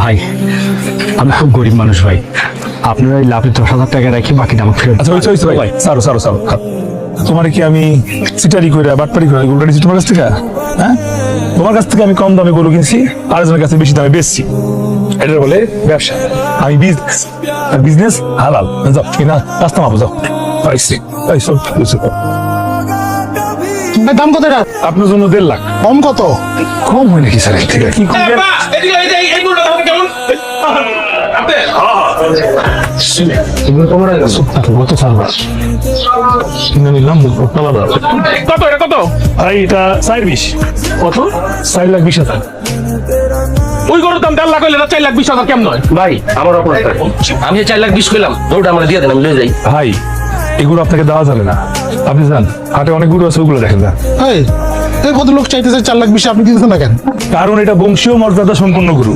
ভাই আমি খুব গরিব মানুষ ভাই। আপনারা এই লাভে দশ হাজার টাকা রাখি বাকিটা আমাকে ফেরত আচ্ছা হয়েছে ভাই। সারো সারো সারো তোমার কি আমি সিটারি করে বাটপারি করে গরুটা নিচ্ছি তোমার কাছ থেকে? হ্যাঁ? তোমার কাছ থেকে আমি কম দামে গরু কিনছি আরেকজনের কাছে বেশি দামে বেচছি। এটা বলে ব্যবসা। আমি বিজনেস আর বিজনেস হালাল। যাও কিনা রাস্তা মাপো যাও। পাইছি পাইছো। ভাই, দাম কত আপনার জন্য দেড় লাখ। কম কত? কম হয় নাকি স্যার? ঠিক আছে কি করবেন কত কত কত কত কেমন হয় ভাই আমার অপরাধ আমি চার লাখ বিশ আমরা দিয়ে দেন আমি লয়ে যাই ভাই এগুলো আপনাকে দেওয়া যাবে না আপনি যান হাটে অনেক গুরু আছে ওগুলো দেখেন না এই এই ভদ্রলোক চাইতেছে চার লাখ বিশ আপনি দিতেছেন না কেন কারণ এটা বংশীয় মর্যাদা সম্পন্ন গুরু